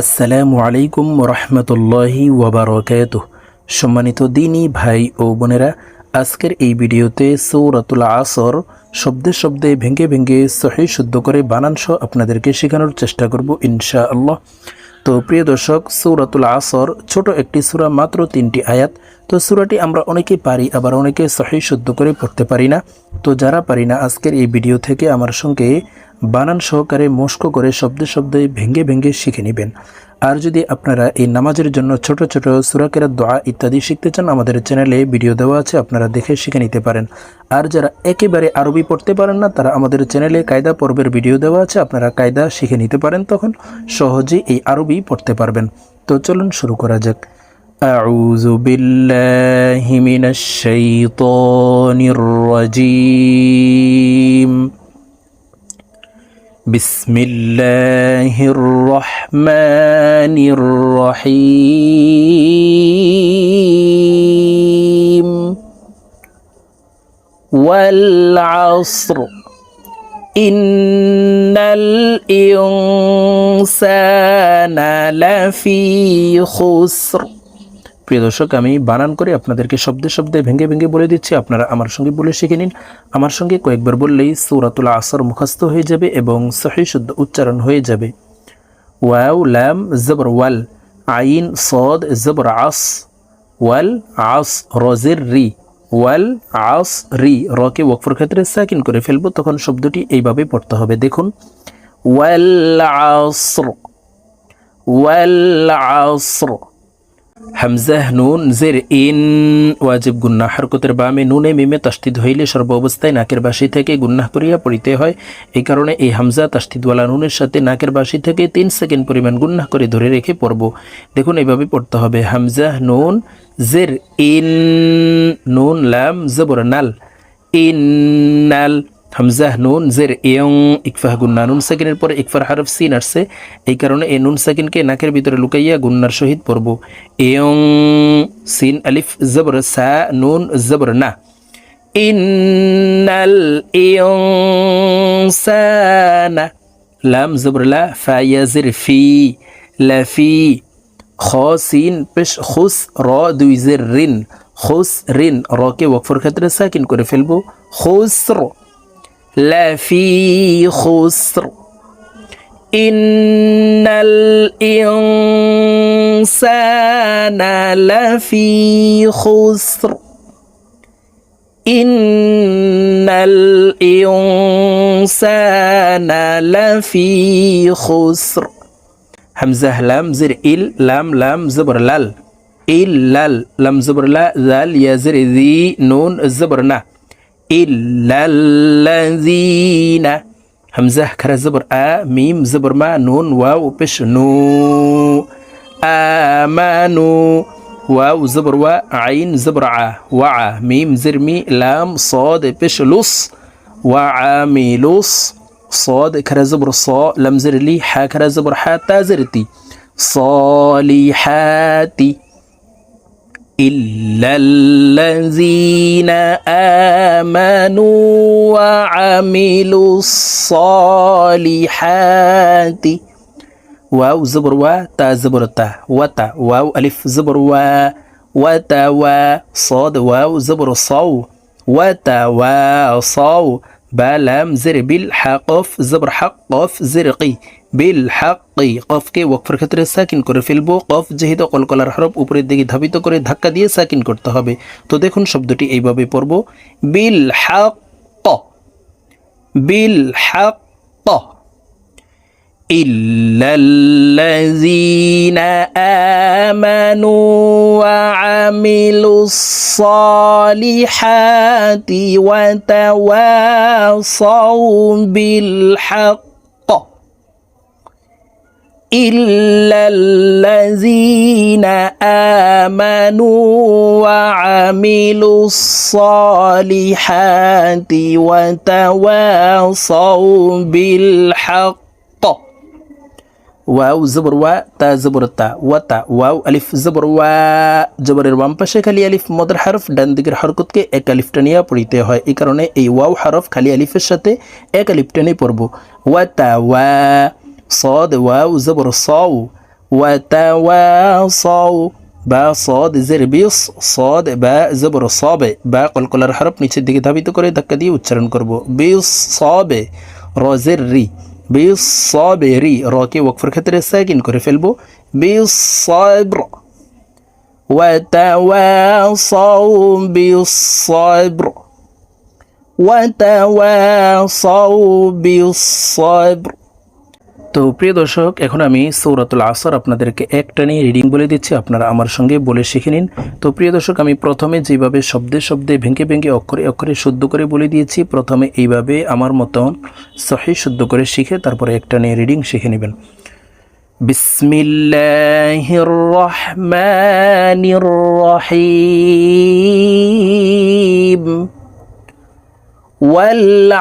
আসসালামু আলাইকুম রহমতুল্লাহি ওবরাকাত সম্মানিত দিনী ভাই ও বোনেরা, আজকের এই ভিডিওতে সৌরাতুল আসর শব্দে শব্দে ভেঙে ভেঙে সহি শুদ্ধ করে বানানসহ আপনাদেরকে শেখানোর চেষ্টা করব ইনশা আল্লাহ তো প্রিয় দর্শক, সৌরাতুল আসর ছোট একটি সূরা, মাত্র তিনটি আয়াত। তো সূরাটি আমরা অনেকে পারি, আবার অনেকে সহি শুদ্ধ করে পড়তে পারি না। তো যারা পারি না আজকের এই ভিডিও থেকে, আমার সঙ্গে বানান সহকারে মস্ক করে শব্দে শব্দে ভেঙে ভেঙে শিখে নেবেন আর যদি আপনারা এই নামাজের জন্য ছোট ছোট সুরাকের দোয়া ইত্যাদি শিখতে চান আমাদের চ্যানেলে ভিডিও দেওয়া আছে আপনারা দেখে শিখে নিতে পারেন আর যারা একেবারে আরবি পড়তে পারেন না তারা আমাদের চ্যানেলে কায়দা পর্বের ভিডিও দেওয়া আছে আপনারা কায়দা শিখে নিতে পারেন তখন সহজেই এই আরবি পড়তে পারবেন তো চলুন শুরু করা যাক أعوذ بالله من الشيطان الرجيم بسم الله الرحمن الرحيم. والعصر. إن الإنسان لفي خسر. প্রিয় দর্শক, আমি বানান করে আপনাদেরকে শব্দে শব্দে ভেঙে ভেঙে বলে দিচ্ছি। আপনারা আমার সঙ্গে বলে শিখে নিন। আমার সঙ্গে কয়েকবার বললেই সৌরাতুল আসর মুখস্থ হয়ে যাবে এবং সহি শুদ্ধ উচ্চারণ হয়ে যাবে। ওয়াও ল্যাম জবর, ওয়াল, আইন, সদ, জবর, আস, ওয়াল, আস, রজের রি, ওয়াল, আস, রি, রকে ওয়াকফর ক্ষেত্রে সাকিন করে ফেলব, তখন শব্দটি এইভাবে পড়তে হবে। দেখুন, ওয়াল আসর ওয়াল আসর হামজাহ নুন, জের ইন, ওয়াজিব গুন্না হরকতের বামে নুনে মিমে তাস্তিদ হইলে সর্ব অবস্থায় নাকের বাসি থেকে গুন্নাহ করিয়া পড়িতে হয়। এই কারণে এই হামজা তাস্তিদওয়ালা নুনের সাথে নাকের বাসি থেকে তিন সেকেন্ড পরিমাণ গুন্নাহ করে ধরে রেখে পড়ব। দেখুন এইভাবে পড়তে হবে। হামজাহ নুন, জের ইন, নুন, লাম, জবর, নাল। ইন্নাল হামজাহ নুন জের ইয়ং ইকফাহ গুন্না, নুন সাকিনের পরে ইকফার হারফ সিন আসছে এই কারণে এই নুন সাকিনকে নাকের ভিতরে লুকাইয়া গুন্নার সহিত পড়ব। ইয়ং সিন আলিফ, জবর সা, নুন, জবর না। ইন্নাল ইয়ংসানা লাম, জবর লা, ফা, ইয়াজির, ফি লাফি খ, সিন, পেশ, খুস, র, দুই, জের, রিন। খুস, রিন রকে ওয়াকফর ক্ষেত্রে সাকিন করে ফেলব। খুসর لفي خسر. إن الإنسان لفي خسر. إن الإنسان لفي خسر. همزة لام زر إل لام لام زبر لال. إل لام زبر لا ذال يزر ذي نون زبر نه إلا الذين. همزة كرا زبر آ ميم زبر ما نون واو بش نو آمانو واو زبر وا عين زبر عا وع ميم زرمي لام صاد بش لص وعاملوس صاد كرا زبر صا لم زر لي حا كرا زبر حا تازرتي صالحاتي. إلا الذين آمنوا وعملوا الصالحات. واو زبر و تا زبر تا وتا واو ألف زبر و وتا و صاد واو زبر صو বা زر জের বিল হা কফ জবর হাক কফ জের কি বিল হাক কি কফকে ওয়কফের ক্ষেত্রে সাকিন করে ফেলব কফ যেহেতু কলকলার হরফ উপরের দিকে ধাবিত করে ধাক্কা দিয়ে সাকিন করতে হবে। তো দেখুন শব্দটি এইভাবে পড়ব। বিল بالحق বিল إلا الذين آمنوا وعملوا الصالحات وتواصوا بالحق. إلا الذين آمنوا وعملوا الصالحات وتواصوا بالحق. ওয়াও জবর ওয়া তা জবর তা ওয়াতা ওয়াও আলিফ জবর ওয়া জবরের বাম পাশে খালি আলিফ মদর হারফ ডান দিকের হরকতকে এক আলিফটা নিয়ে পড়িতে হয় এই কারণে এই ওয়াও হারফ খালি আলিফের সাথে এক আলিফটা নিয়ে পড়বো ওয়াতা ওয়া صاد واو زبر صاو ওয়াতাওয়াসাউ বা সদ জের বিস সদ বা জবর সবে বা কলকলার হরফ নিচের দিকে ধাবিত করে ধাক্কা দিয়ে উচ্চারণ করব বিস সবে রজের রি বিস সবে রি রকে ওকফের ক্ষেত্রে সাকিন করে ফেলবো বিস সব্র وتواصوا بالصبر وتواصوا بالصبر তো প্রিয় দর্শক, এখন আমি সৌরাতুল আসর আপনাদেরকে একটা নিয়ে রিডিং বলে দিচ্ছি। আপনারা আমার সঙ্গে বলে শিখে নিন। তো প্রিয় দর্শক, আমি প্রথমে যেভাবে শব্দে শব্দে ভেঙে ভেঙে অক্ষরে অক্ষরে শুদ্ধ করে বলে দিয়েছি, প্রথমে এইভাবে আমার মতন সহি শুদ্ধ করে শিখে তারপরে একটা নিয়ে রিডিং শিখে নেবেন। বিসমিল্লাহির রহমানির রহিম। ওয়াল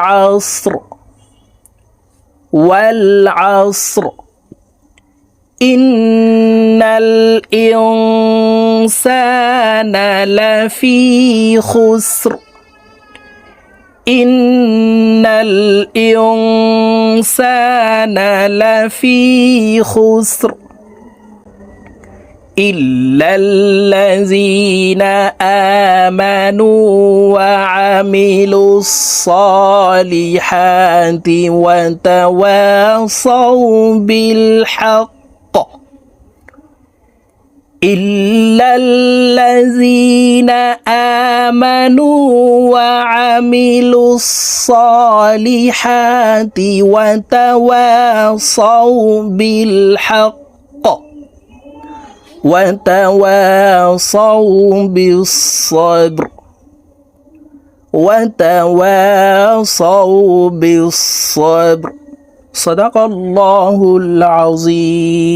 والعصر. إن الإنسان لفي خسر. إن الإنسان لفي خسر. إلا الذين آمنوا وعملوا الصالحات وتواصوا بالحق إلا الذين آمنوا وعملوا الصالحات وتواصوا بالحق وتواصوا بالصبر وتواصوا بالصبر صدق الله العظيم